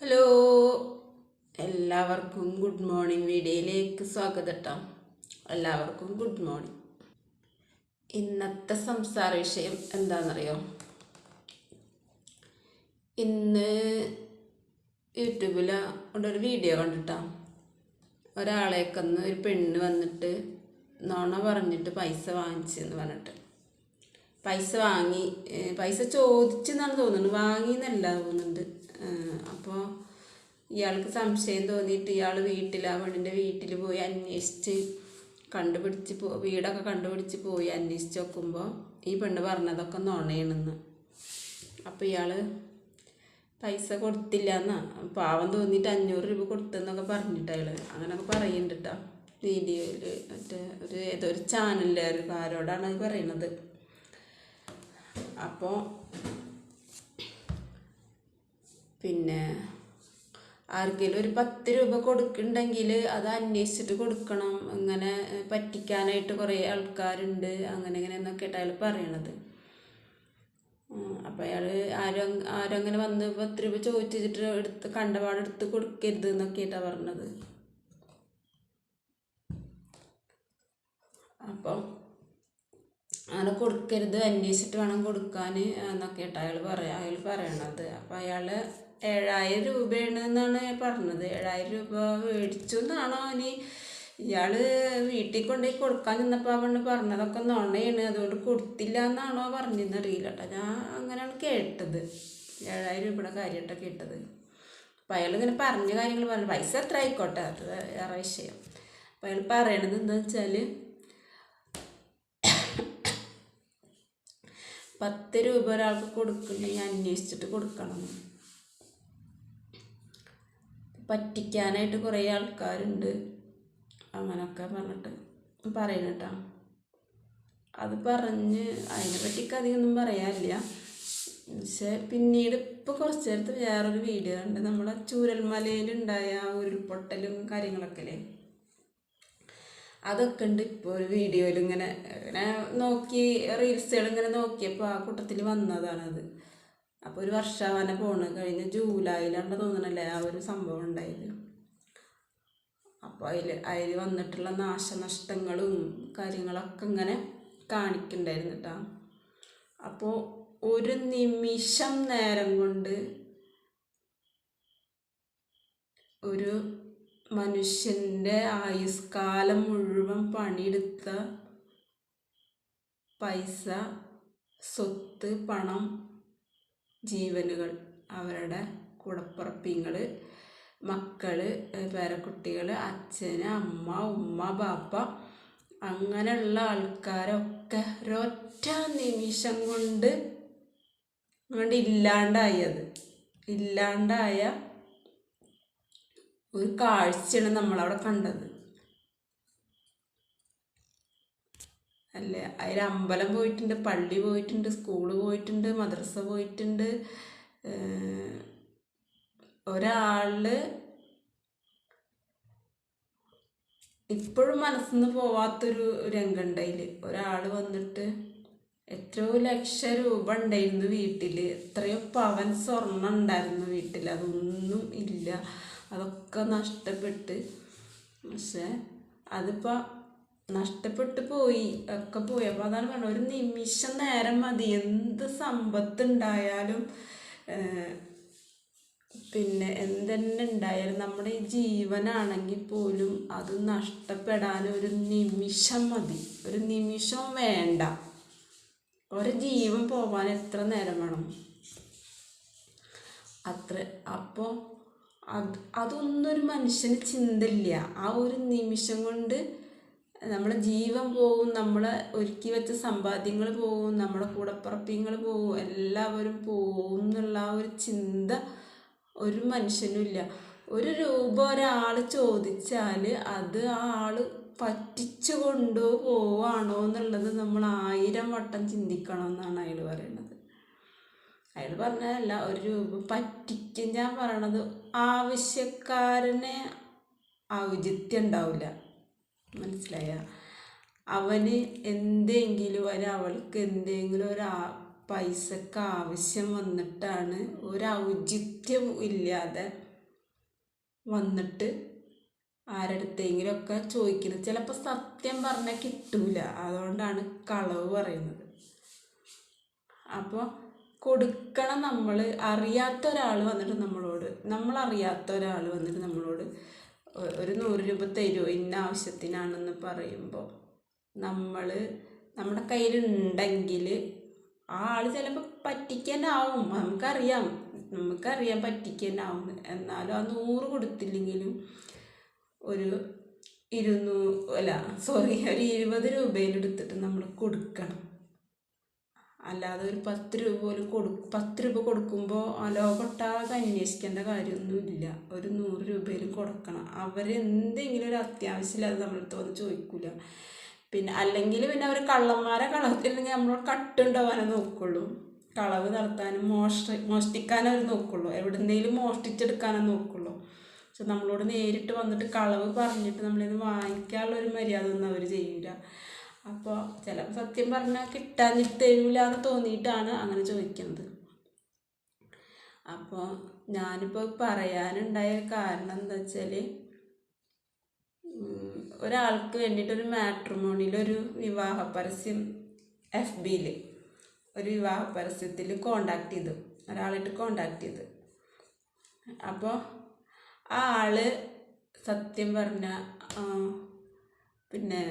Hello. എല്ലാവർക്കും good morning വീഡിയോയിലേക്ക് സ്വാഗതം കേട്ടോ എല്ലാവർക്കും ഗുഡ് മോർണിംഗ്. ഇന്നത്തെ സംസാര വിഷയം എന്താണെന്നറിയോ ഇന്ന് യൂട്യൂബിൽ ഒരു വീഡിയോ കണ്ടിട്ടാ. ഒരാളേക്കൊന്ന് ഒരു പെണ്ണ് വന്നിട്ട് നോണ പറഞ്ഞിട്ട് പൈസ വാങ്ങിച്ചെന്ന് പറഞ്ഞിട്ട്. പൈസ വാങ്ങി പൈസ ചോദിച്ചെന്നാണ് തോന്നുന്നത്. വാങ്ങി എന്നല്ല തോന്നുന്നുണ്ട്. അപ്പോൾ ഇയാൾക്ക് സംശയം തോന്നിയിട്ട് ഇയാൾ വീട്ടിൽ ആ പെണ്ണിന്റെ വീട്ടിൽ പോയി അന്വേഷിച്ച് കണ്ടുപിടിച്ച് പോ വീടൊക്കെ കണ്ടുപിടിച്ച് പോയി അന്വേഷിച്ച് നോക്കുമ്പോൾ ഈ പെണ്ണ് പറഞ്ഞതൊക്കെ നുണയണെന്ന്. അപ്പോൾ ഇയാൾ പൈസ കൊടുത്തില്ല എന്നാ പാവം തോന്നിയിട്ട് അഞ്ഞൂറ് രൂപ കൊടുത്തെന്നൊക്കെ പറഞ്ഞിട്ട് അയാൾ അങ്ങനെയൊക്കെ പറയുന്നുണ്ട് കേട്ടോ വീഡിയോയിൽ മറ്റേ ഒരു ഏതോ ഒരു ചാനലിൽ ആരോടാണ് അത് പറയണത്. അപ്പോൾ പിന്നെ ആർക്കെങ്കിലും ഒരു പത്ത് രൂപ കൊടുക്കുന്നുണ്ടെങ്കിൽ അത് അന്വേഷിച്ചിട്ട് കൊടുക്കണം. ഇങ്ങനെ പറ്റിക്കാനായിട്ട് കുറേ ആൾക്കാരുണ്ട്. അങ്ങനെ ഇങ്ങനെ എന്നൊക്കെ അയാൾ പറയണത്. അപ്പം അയാൾ ആരും ആരും അങ്ങനെ വന്ന് പത്ത് രൂപ ചോദിച്ചിട്ട് എടുത്ത് കണ്ടപാട് എടുത്ത് കൊടുക്കരുത് എന്നൊക്കെയായിട്ടാണ് പറഞ്ഞത്. അപ്പം അങ്ങനെ കൊടുക്കരുത് അന്വേഷിച്ചിട്ട് വേണം കൊടുക്കാൻ എന്നൊക്കെ ആയിട്ട് അയാൾ പറയാ അയാൾ പറയണത്. അപ്പം അയാൾ ഏഴായിരം രൂപയാണ് എന്നാണ് പറഞ്ഞത്. ഏഴായിരം രൂപ മേടിച്ചു എന്നാണോ ഇനി ഇയാൾ വീട്ടിൽ കൊണ്ടുപോയി കൊടുക്കാൻ നിന്നപ്പോൾ അവണ് പറഞ്ഞതൊക്കെ നുണയാണ്. അതുകൊണ്ട് കൊടുത്തില്ല എന്നാണോ പറഞ്ഞതെന്ന് അറിയില്ല കേട്ടോ. ഞാൻ അങ്ങനെയാണ് കേട്ടത്. ഏഴായിരം രൂപയുടെ കാര്യമായിട്ടൊക്കെ കേട്ടത്. അപ്പം അയാൾ ഇങ്ങനെ പറഞ്ഞ കാര്യങ്ങൾ പറഞ്ഞു പൈസ എത്ര ആയിക്കോട്ടെ? അത് വേറെ വിഷയം. അപ്പം അയാൾ പറയണത് എന്താ വെച്ചാൽ പത്ത് രൂപ ഒരാൾക്ക് കൊടുക്കണമെങ്കിൽ അന്വേഷിച്ചിട്ട് കൊടുക്കണം. പറ്റിക്കാനായിട്ട് കുറേ ആൾക്കാരുണ്ട്. അങ്ങനൊക്കെ പറഞ്ഞിട്ട് പറയുന്ന കേട്ടോ. അത് പറഞ്ഞ് അതിനെ പറ്റിക്ക് അധികമൊന്നും പറയാനില്ല. പക്ഷെ പിന്നീട് ഇപ്പോൾ കുറച്ച് നേരത്ത് വേറൊരു വീഡിയോ ഉണ്ട് നമ്മളെ ചൂരൽമലയിലുണ്ടായ ഉരുൾപൊട്ടലും കാര്യങ്ങളൊക്കെ അല്ലേ അതൊക്കെ ഉണ്ട് ഇപ്പോൾ ഒരു വീഡിയോയിൽ ഇങ്ങനെ ഇങ്ങനെ നോക്കി റീൽസുകൾ ഇങ്ങനെ നോക്കിയപ്പോൾ ആ കൂട്ടത്തിൽ വന്നതാണത്. അപ്പോൾ ഒരു വർഷാവന പോണ്. കഴിഞ്ഞ ജൂലൈയിലാണ് തോന്നണല്ലേ ആ ഒരു സംഭവം ഉണ്ടായത്. അപ്പോൾ അതിൽ അതിൽ വന്നിട്ടുള്ള നാശനഷ്ടങ്ങളും കാര്യങ്ങളൊക്കെ ഇങ്ങനെ കാണിക്കണ്ടായിരുന്നു കേട്ടോ അപ്പോൾ ഒരു നിമിഷം നേരം കൊണ്ട് ഒരു മനുഷ്യന്റെ ആയുസ്കാലം മുഴുവൻ പണിയെടുത്ത പൈസ സ്വത്ത് പണം ജീവനുകൾ അവരുടെ കൂടപ്പുറപ്പിങ്ങൾ മക്കൾ പേരക്കുട്ടികൾ അച്ഛൻ അമ്മ ഉമ്മ ബാപ്പ അങ്ങനെയുള്ള ആൾക്കാരൊക്കെ ഒരൊറ്റ നിമിഷം കൊണ്ട് കൊണ്ട് ഇല്ലാണ്ടായത്. ഇല്ലാണ്ടായ ഒരു കാഴ്ചയാണ് നമ്മളവിടെ കണ്ടത്. അല്ലേ? അതിൽ അമ്പലം പോയിട്ടുണ്ട് പള്ളി പോയിട്ടുണ്ട് സ്കൂൾ പോയിട്ടുണ്ട് മദ്രസ പോയിട്ടുണ്ട്. ഒരാൾ ഇപ്പോഴും മനസ്സിന്ന് പോവാത്തൊരു രംഗമുണ്ട് അതിൽ ഒരാൾ വന്നിട്ട് എത്രയോ ലക്ഷം രൂപ ഉണ്ടായിരുന്നു വീട്ടിൽ എത്രയോ പവൻ സ്വർണം ഉണ്ടായിരുന്നു വീട്ടിൽ അതൊന്നും ഇല്ല. അതൊക്കെ നഷ്ടപ്പെട്ട്. പക്ഷേ അതിപ്പോൾ നഷ്ടപ്പെട്ടു പോയി. ഒക്കെ പോയി. അപ്പോൾ അതാണ് പറഞ്ഞത്. ഒരു നിമിഷം നേരം മതി. എന്ത് സമ്പത്ത് ഉണ്ടായാലും പിന്നെ എന്തെന്നെ ഉണ്ടായാലും നമ്മുടെ ഈ ജീവനാണെങ്കിൽ പോലും അത് നഷ്ടപ്പെടാൻ ഒരു നിമിഷം മതി. ഒരു നിമിഷം വേണ്ട. ഒരു ജീവൻ പോവാൻ എത്ര നേരം വേണം? അത്ര. അപ്പോൾ അത് അതൊന്നും ഒരു മനുഷ്യന് ചിന്തയില്ല. ആ ഒരു നിമിഷം കൊണ്ട് നമ്മളെ ജീവൻ പോവും നമ്മളെ ഒരുക്കി വെച്ച സമ്പാദ്യങ്ങൾ പോവും നമ്മുടെ കൂടപ്പുറപ്പിങ്ങൾ പോവും എല്ലാവരും പോവും എന്നുള്ള ആ ഒരു ചിന്ത ഒരു മനുഷ്യനും ഇല്ല. ഒരു രൂപ ഒരാൾ ചോദിച്ചാൽ അത് ആ ആൾ പറ്റിച്ചു കൊണ്ടോ പോവാണോ എന്നുള്ളത് നമ്മൾ ആയിരം വട്ടം ചിന്തിക്കണം എന്നാണ് അയാൾ പറയുന്നത്. അയാൾ പറഞ്ഞതല്ല ഒരു രൂപ പറ്റിക്കും. ഞാൻ പറയണത് ആവശ്യക്കാരനെ ഔചിത്യം ഉണ്ടാവില്ല. മനസ്സിലായ? അവന് എന്തെങ്കിലും ഒരു അവൾക്ക് എന്തെങ്കിലും ഒരു പൈസക്ക് ആവശ്യം വന്നിട്ടാണ് ഒരു ഔചിത്യം ഇല്ലാതെ വന്നിട്ട് ആരടുത്തെങ്കിലുമൊക്കെ ചോദിക്കുന്നത്. ചിലപ്പോൾ സത്യം പറഞ്ഞാൽ കിട്ടൂല. അതുകൊണ്ടാണ് കളവ് പറയുന്നത്. അപ്പോൾ കൊടുക്കണം നമ്മൾ അറിയാത്ത ഒരാൾ വന്നിട്ട് നമ്മളോട് നമ്മളറിയാത്ത ഒരാൾ വന്നിട്ട് നമ്മളോട് ഒരു നൂറ് രൂപ തരുമോ ഇന്ന ആവശ്യത്തിനാണെന്ന് പറയുമ്പോൾ നമ്മൾ നമ്മുടെ കയ്യിലുണ്ടെങ്കിൽ ആ ആൾ ചിലപ്പോൾ പറ്റിക്കാനാവും നമുക്കറിയാം. നമുക്കറിയാം പറ്റിക്കാനാവും എന്നാലും ആ നൂറ് കൊടുത്തില്ലെങ്കിലും ഒരു ഇരുന്നൂ അല്ല സോറി ഒരു ഇരുപത് രൂപയിലെടുത്തിട്ട് നമ്മൾ കൊടുക്കണം. അല്ലാതെ ഒരു പത്ത് രൂപ പോലും കൊടു പത്ത് രൂപ കൊടുക്കുമ്പോൾ ലോകൊട്ടാകെ അന്വേഷിക്കേണ്ട കാര്യമൊന്നുമില്ല. ഒരു നൂറ് രൂപയിലും കൊടുക്കണം. അവരെന്തെങ്കിലും ഒരു അത്യാവശ്യമില്ലാതെ നമ്മളടുത്ത് വന്ന് ചോദിക്കില്ല പിന്നെ അല്ലെങ്കിൽ പിന്നെ അവർ കള്ളന്മാരെ കളത്തില്ലെങ്കിൽ നമ്മളോട് കട്ടുണ്ടാവാനേ നോക്കുള്ളൂ. കളവ് നടത്താനും മോഷ്ട മോഷ്ടിക്കാനും അവർ നോക്കുള്ളൂ. എവിടെന്തെങ്കിലും മോഷ്ടിച്ചെടുക്കാനേ നോക്കുള്ളൂ. പക്ഷെ നമ്മളോട് നേരിട്ട് വന്നിട്ട് കളവ് പറഞ്ഞിട്ട് നമ്മളിത് വാങ്ങിക്കാനുള്ള ഒരു മര്യാദ ഒന്നും അവർ ചെയ്യൂല. അപ്പോൾ ചില സത്യം പറഞ്ഞാൽ കിട്ടാഞ്ഞിട്ട് തരൂല എന്ന് തോന്നിയിട്ടാണ് അങ്ങനെ ചോദിക്കുന്നത് അപ്പോൾ ഞാനിപ്പോൾ പറയാനുണ്ടായ കാരണം എന്താ വെച്ചാൽ ഒരാൾക്ക് വേണ്ടിയിട്ടൊരു മാട്രിമോണിയിലൊരു വിവാഹ പരസ്യം എഫ് ബിയിൽ ഒരു വിവാഹ പരസ്യത്തിൽ കോണ്ടാക്ട് ചെയ്തു ഒരാളായിട്ട് കോണ്ടാക്ട് ചെയ്തു. അപ്പോൾ ആ ആൾ സത്യം പറഞ്ഞ പിന്നെ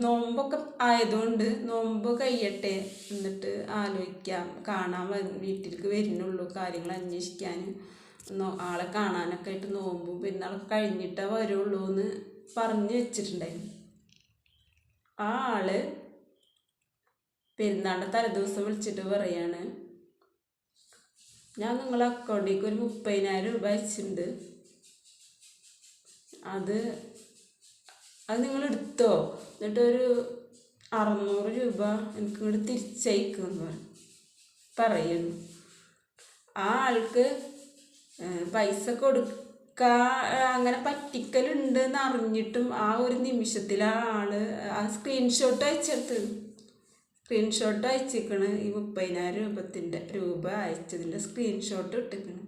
നോമ്പൊക്കെ ആയതുകൊണ്ട് നോമ്പ് കഴിയട്ടെ എന്നിട്ട് ആലോചിക്കാം. കാണാൻ വീട്ടിലേക്ക് വരുന്നുള്ളൂ കാര്യങ്ങൾ അന്വേഷിക്കാൻ. ആളെ കാണാനൊക്കെ ആയിട്ട് നോമ്പും പെരുന്നാളൊക്കെ കഴിഞ്ഞിട്ടേ വരുള്ളൂ എന്ന് പറഞ്ഞു വെച്ചിട്ടുണ്ടായിരുന്നു. ആ ആൾ പെരുന്നാളിന്റെ തലേദിവസം വിളിച്ചിട്ട് പറയാണ് ഞാൻ നിങ്ങളെ അക്കൗണ്ടിലേക്ക് ഒരു മുപ്പതിനായിരം രൂപ അയച്ചിട്ടുണ്ട്. അത് അത് നിങ്ങൾ എടുത്തോ എന്നിട്ടൊരു അറുന്നൂറ് രൂപ എനിക്ക് ഇങ്ങോട്ട് തിരിച്ചയക്കുമെന്ന് പറയുന്നു ആ ആൾക്ക് പൈസ കൊടുക്കാ അങ്ങനെ പറ്റിക്കലുണ്ട് എന്ന് അറിഞ്ഞിട്ടും ആ ഒരു നിമിഷത്തിൽ ആ ആൾ ആ സ്ക്രീൻഷോട്ട് അയച്ചെടുത്ത് സ്ക്രീൻഷോട്ട് അയച്ചിക്കണ് ഈ മുപ്പതിനായിരം രൂപത്തിന്റെ രൂപ അയച്ചതിന്റെ സ്ക്രീൻഷോട്ട് ഇട്ടിക്കണ്.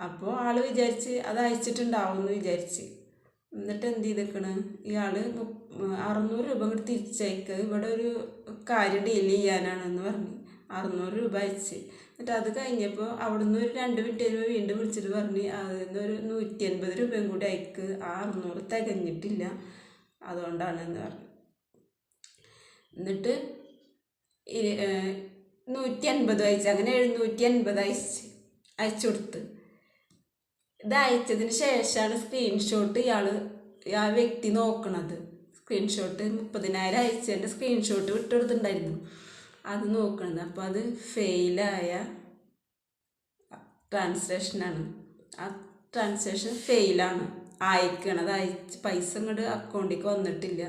അപ്പോൾ ആൾ വിചാരിച്ച് അത് അയച്ചിട്ടുണ്ടാവും എന്ന് വിചാരിച്ച്. എന്നിട്ട് എന്ത് ചെയ്തേക്കണ്? മുപ്പ- അറുന്നൂറ് രൂപ ഇങ്ങോട്ട് തിരിച്ചയക്ക്. ഇവിടെ ഒരു കാര്യം ഡീൽ ചെയ്യാനാണെന്ന് പറഞ്ഞു. അറുന്നൂറ് രൂപ അയച്ച്. എന്നിട്ട് അത് കഴിഞ്ഞപ്പോൾ അവിടുന്ന് ഒരു രണ്ട് മിനിറ്റ് കഴിയുമ്പോൾ വീണ്ടും വിളിച്ചിട്ട് പറഞ്ഞു അതിൽ നിന്ന് ഒരു നൂറ്റി അൻപത് രൂപയും കൂടി അയക്ക്. ആ അറുന്നൂറ് തികഞ്ഞിട്ടില്ല. അതുകൊണ്ടാണെന്ന് പറഞ്ഞു. എന്നിട്ട് നൂറ്റി അൻപത് അയച്ച്. അങ്ങനെ എഴുന്നൂറ്റി അൻപത് അയച്ച്. അയച്ചു കൊടുത്ത്. ഇത് അയച്ചതിന് ശേഷമാണ് സ്ക്രീൻഷോട്ട് ഇയാൾ ആ വ്യക്തി നോക്കണത്. സ്ക്രീൻഷോട്ട് മുപ്പതിനായിരം അയച്ചതിന്റെ സ്ക്രീൻഷോട്ട് വിട്ടെടുത്തിട്ടുണ്ടായിരുന്നു. അത് നോക്കണത്. അപ്പോൾ അത് ഫെയിലായ ട്രാൻസ്ലേഷനാണ് ആ ട്രാൻസ്ലേഷൻ ഫെയിലാണ് അയക്കണത്. അയച്ച് പൈസ ഇങ്ങോട്ട് അക്കൗണ്ടിലേക്ക് വന്നിട്ടില്ല.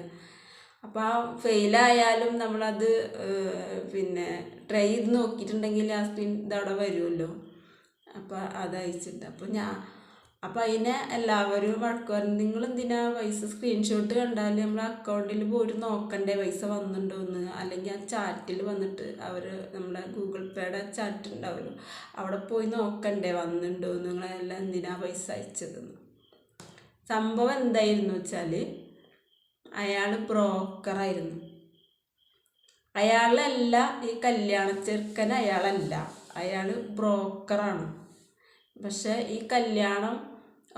അപ്പോൾ ആ ഫെയിലായാലും നമ്മളത് പിന്നെ ട്രൈ ചെയ്ത് നോക്കിയിട്ടുണ്ടെങ്കിൽ ആ സ്ക്രീൻ ഇതവിടെ വരുമല്ലോ. അപ്പോൾ അത് അയച്ചിട്ടുണ്ട് അപ്പോൾ ഞാൻ അപ്പോൾ അതിനെ എല്ലാവരും വഴക്ക് നിങ്ങൾ എന്തിനാ പൈസ സ്ക്രീൻഷോട്ട് കണ്ടാൽ നമ്മൾ അക്കൗണ്ടിൽ പോയിട്ട് നോക്കണ്ടേ പൈസ വന്നിട്ടുണ്ടോ എന്ന് അല്ലെങ്കിൽ ആ ചാറ്റിൽ വന്നിട്ട് അവർ നമ്മളെ ഗൂഗിൾ പേയുടെ ചാറ്റ് ഉണ്ടാവുമല്ലോ അവിടെ പോയി നോക്കണ്ടേ വന്നിട്ടുണ്ടോ നിങ്ങളെല്ലാം എന്തിനാ പൈസ അയച്ചതെന്ന്? സംഭവം എന്തായിരുന്നു വെച്ചാൽ അയാൾ ബ്രോക്കറായിരുന്നു അയാളല്ല ഈ കല്യാണ ചെറുക്കൻ അയാളല്ല അയാൾ ബ്രോക്കറാണ് പക്ഷെ ഈ കല്യാണം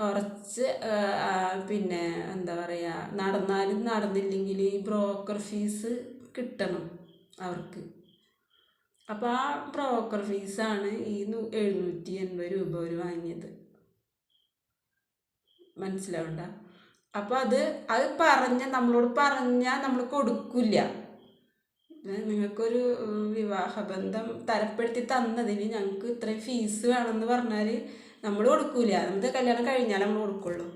ഉറച്ച് പിന്നെ എന്താ പറയുക നടന്നാലും നടന്നില്ലെങ്കിൽ ഈ ബ്രോക്കർ ഫീസ് കിട്ടണം അവർക്ക്. അപ്പോൾ ആ ബ്രോക്കർ ഫീസാണ് ഈ എഴുന്നൂറ്റി എൺപത് രൂപ അവർ വാങ്ങിയത്. മനസ്സിലാവണ്ട? അപ്പോൾ അത് അത് പറഞ്ഞ നമ്മളോട് പറഞ്ഞാൽ നമ്മൾ കൊടുക്കില്ല. നിങ്ങൾക്കൊരു വിവാഹബന്ധം തരപ്പെടുത്തി തന്നതിന് ഞങ്ങൾക്ക് ഇത്രയും ഫീസ് വേണമെന്ന് പറഞ്ഞാൽ നമ്മൾ കൊടുക്കൂല. നമുക്ക് കല്യാണം കഴിഞ്ഞാൽ നമ്മൾ കൊടുക്കുള്ളൂ.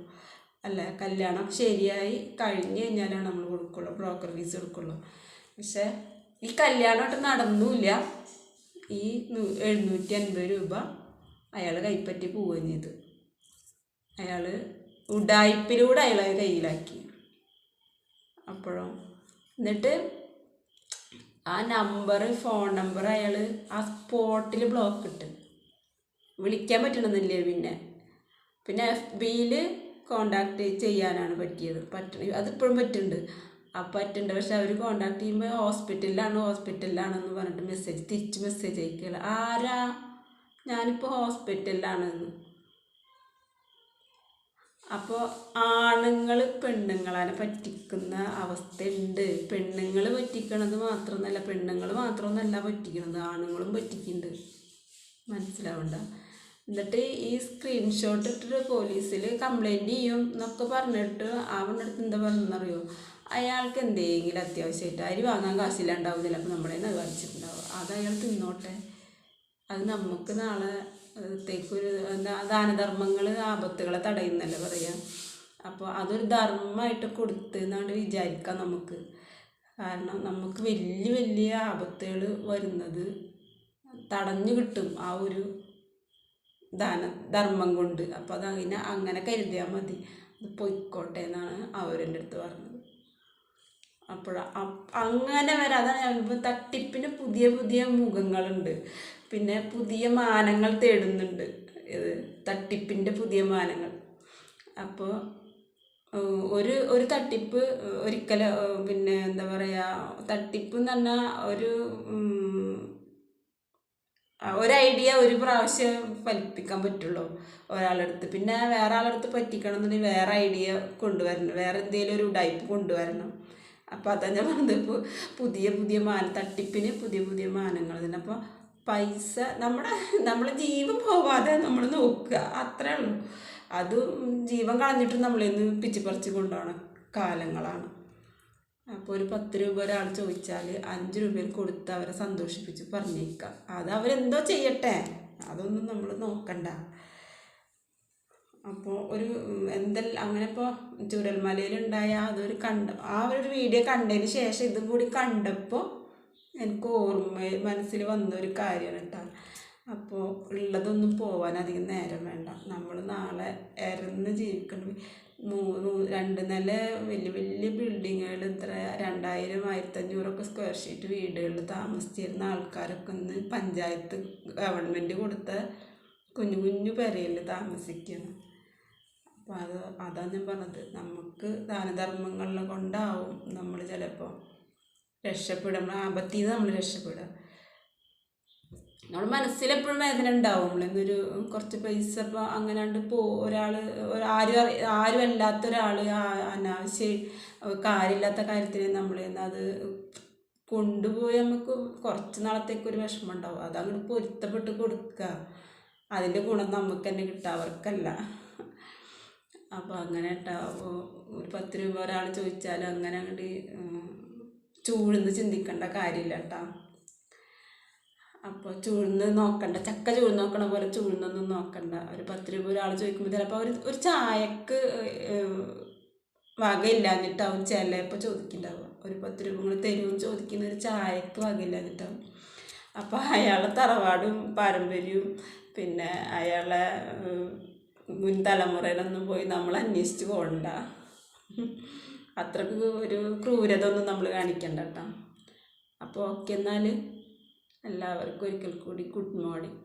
അല്ല കല്യാണം ശരിയായി കഴിഞ്ഞ് കഴിഞ്ഞാലാണ് നമ്മൾ കൊടുക്കുള്ളൂ. ബ്രോക്കർ ഫീസ് കൊടുക്കുള്ളൂ. പക്ഷേ ഈ കല്യാണമായിട്ട് നടന്നില്ല. ഈ എഴുന്നൂറ്റി അൻപത് രൂപ അയാൾ കൈപ്പറ്റി പോവുകയും ചെയ്തു അയാൾ ഉഡായ്പിലൂടെ അയാളെ കയ്യിലാക്കി. അപ്പോഴും എന്നിട്ട് ആ നമ്പർ ഫോൺ നമ്പർ അയാൾ ആ സ്പോട്ടിൽ ബ്ലോക്ക് ഇട്ട്. വിളിക്കാൻ പറ്റണമെന്നില്ല പിന്നെ? പിന്നെ എഫ് ബിയിൽ കോണ്ടാക്ട് ചെയ്യാനാണ് പറ്റിയത്. പറ്റ അതിപ്പോഴും പറ്റുന്നുണ്ട് ആ പറ്റുന്നുണ്ട് പക്ഷെ അവർ കോണ്ടാക്ട് ചെയ്യുമ്പോൾ ഹോസ്പിറ്റലിലാണ് ഹോസ്പിറ്റലിലാണെന്ന് പറഞ്ഞിട്ട് മെസ്സേജ് തിരിച്ച് മെസ്സേജ് അയക്കുക ആരാ? ഞാനിപ്പോൾ ഹോസ്പിറ്റലിലാണെന്ന് അപ്പോൾ ആണുങ്ങൾ പെണ്ണുങ്ങളെ പറ്റിക്കുന്ന അവസ്ഥയുണ്ട്. പെണ്ണുങ്ങൾ പറ്റിക്കണത് മാത്രമൊന്നല്ല പെണ്ണുങ്ങൾ മാത്രമൊന്നല്ല പറ്റിക്കണത് ആണുങ്ങളും പറ്റിക്കുന്നുണ്ട്. മനസ്സിലാവണ്ട. എന്നിട്ട് ഈ സ്ക്രീൻഷോട്ട് ഇട്ടിട്ട് പോലീസിൽ കംപ്ലൈന്റ് ചെയ്യും എന്നൊക്കെ പറഞ്ഞിട്ട് അവന്റെ അടുത്ത് എന്താ പറഞ്ഞെന്നറിയോ അയാൾക്ക് എന്തെങ്കിലും അത്യാവശ്യമായിട്ട് അരി വാങ്ങാൻ കാശില്ലാണ്ടാവുന്നില്ല അപ്പോൾ നമ്മളെ കാണിച്ചിട്ടുണ്ടാവും അത് അയാൾ തിന്നോട്ടെ. അത് നമുക്ക് നാളെ ത്തേക്കൊരു എന്താ ദാനധർമ്മങ്ങൾ ആപത്തുകളെ തടയുന്നല്ലേ പറയാം. അപ്പോൾ അതൊരു ധർമ്മമായിട്ട് കൊടുത്ത് എന്നാണ് വിചാരിക്കാം നമുക്ക്. കാരണം നമുക്ക് വലിയ വലിയ ആപത്തുകൾ വരുന്നത് തടഞ്ഞു കിട്ടും ആ ഒരു ദാന ധർമ്മം കൊണ്ട്. അപ്പോൾ അത് അങ്ങനെ കരുതിയാൽ മതി. പൊയ്ക്കോട്ടെ എന്നാണ് അവരെന്റെ അടുത്ത് പറഞ്ഞത്. അപ്പോൾ അങ്ങനെ വരെ. അതാണ് ഞാൻ തട്ടിപ്പിന് പുതിയ പുതിയ മുഖങ്ങളുണ്ട്. പിന്നെ പുതിയ മാനങ്ങൾ തേടുന്നുണ്ട്. ഇത് തട്ടിപ്പിന്റെ പുതിയ മാനങ്ങൾ. അപ്പോൾ ഒരു ഒരു തട്ടിപ്പ് ഒരിക്കലും പിന്നെ എന്താ പറയുക തട്ടിപ്പ് എന്ന് പറഞ്ഞാൽ ഒരു ഒരു ഐഡിയ ഒരു പ്രാവശ്യം ഫലിപ്പിക്കാൻ പറ്റുള്ളൂ ഒരാളുടെ അടുത്ത് പിന്നെ വേറെ അടുത്ത് പറ്റിക്കണം എന്നുണ്ടെങ്കിൽ വേറെ ഐഡിയ കൊണ്ടുവരണം. വേറെ എന്തെങ്കിലും ഒരു ഉടായ്പ് കൊണ്ടുവരണം. അപ്പോൾ അതാ ഞാൻ പറഞ്ഞത്. ഇപ്പോൾ പുതിയ പുതിയ മാന തട്ടിപ്പിന് പുതിയ പുതിയ മാനങ്ങൾ തന്നെ. അപ്പോൾ പൈസ നമ്മുടെ നമ്മുടെ ജീവൻ പോവാതെ നമ്മൾ നോക്കുക. അത്രേ ഉള്ളൂ. അത് ജീവൻ കളഞ്ഞിട്ട് നമ്മളിന്ന് പിച്ചിപ്പറിച്ച് കൊണ്ടാണ് കാലങ്ങളാണ്. അപ്പോൾ ഒരു പത്ത് രൂപ ഒരാൾ ചോദിച്ചാൽ അഞ്ച് രൂപയിൽ കൊടുത്ത് അവരെ സന്തോഷിപ്പിച്ച് പറഞ്ഞേക്കാം. അത് അവരെന്തോ ചെയ്യട്ടെ? അതൊന്നും നമ്മൾ നോക്കണ്ട. അപ്പോൾ ഒരു എന്തെല്ലാം അങ്ങനെ ഇപ്പോൾ ചുരൽമലയിലുണ്ടായ അതൊരു കണ്ട ആ ഒരു വീഡിയോ കണ്ടതിന് ശേഷം ഇതും കൂടി കണ്ടപ്പോൾ എനിക്ക് ഓർമ്മ മനസ്സിൽ വന്ന ഒരു കാര്യമാണ് കേട്ടോ അപ്പോൾ ഉള്ളതൊന്നും പോവാൻ അധികം നേരം വേണ്ട. നമ്മൾ നാളെ ഇറന്ന് ജീവിക്കണം. മൂന്ന് രണ്ട് നില വലിയ വലിയ ബിൽഡിങ്ങുകൾ ഇത്ര രണ്ടായിരം ആയിരത്തഞ്ഞൂറൊക്കെ സ്ക്വയർ ഷീറ്റ് വീടുകളിൽ താമസിച്ചിരുന്ന ആൾക്കാരൊക്കെ ഒന്ന് പഞ്ചായത്ത് ഗവൺമെന്റ് കൊടുത്ത കുഞ്ഞു കുഞ്ഞു പെരയിൽ താമസിക്കണം. അപ്പോൾ അത് അതാണ് ഞാൻ പറഞ്ഞത്. നമുക്ക് ദാനധർമ്മങ്ങളിൽ കൊണ്ടാവും നമ്മൾ ചിലപ്പോൾ രക്ഷപ്പെടുക. നമ്മൾ ആപത്തിൽ നിന്ന് നമ്മൾ രക്ഷപ്പെടുക. നമ്മുടെ മനസ്സിലെപ്പോഴും വേദന ഉണ്ടാവും. നമ്മളെന്നൊരു കുറച്ച് പൈസ ഇപ്പോൾ അങ്ങനെയാണ്ട് പോ ഒരാൾ ആരും ആരും അല്ലാത്ത ഒരാൾ അനാവശ്യ കാര്യമില്ലാത്ത കാര്യത്തിന് നമ്മൾ അത് കൊണ്ടുപോയി നമുക്ക് കുറച്ച് നാളത്തേക്ക് ഒരു വിഷമം ഉണ്ടാവും. അതങ്ങോട്ട് പൊരുത്തപ്പെട്ട് കൊടുക്കുക അതിന്റെ ഗുണം നമുക്ക് തന്നെ കിട്ടുക അവർക്കല്ല. അപ്പോൾ അങ്ങനെ കേട്ടോ ഒരു പത്ത് രൂപ ഒരാൾ ചോദിച്ചാൽ അങ്ങനെ അങ്ങോട്ട് ചൂഴ്ന്ന് ചിന്തിക്കേണ്ട കാര്യമില്ല കേട്ടോ അപ്പോൾ ചൂഴ്ന്ന് നോക്കണ്ട. ചക്ക ചൂഴ്ന്ന് നോക്കണ പോലെ ചൂഴ്ന്നൊന്നും നോക്കണ്ട. ഒരു പത്ത് രൂപ ഒരാൾ ചോദിക്കുമ്പോൾ ചിലപ്പോൾ അവർ ഒരു ചായക്ക് വകയില്ലാഞ്ഞിട്ടാവും ചിലപ്പോൾ ചോദിക്കുന്നുണ്ടാവുക ഒരു പത്ത് രൂപ കൂടെ തരുമെന്ന് ചോദിക്കുന്ന ഒരു ചായക്ക് വകയില്ലാഞ്ഞിട്ടാവും. അപ്പോൾ അയാളെ തറവാടും പാരമ്പര്യവും പിന്നെ അയാളെ മുൻ തലമുറയിലൊന്നും പോയി നമ്മൾ അന്വേഷിച്ച് പോകണ്ട. അത്രയ്ക്ക് ഒരു ക്രൂരത ഒന്നും നമ്മൾ കാണിക്കണ്ട കേട്ടോ അപ്പോൾ ഓക്കെ എന്നാൽ എല്ലാവർക്കും ഒരിക്കൽ കൂടി ഗുഡ് മോർണിംഗ്.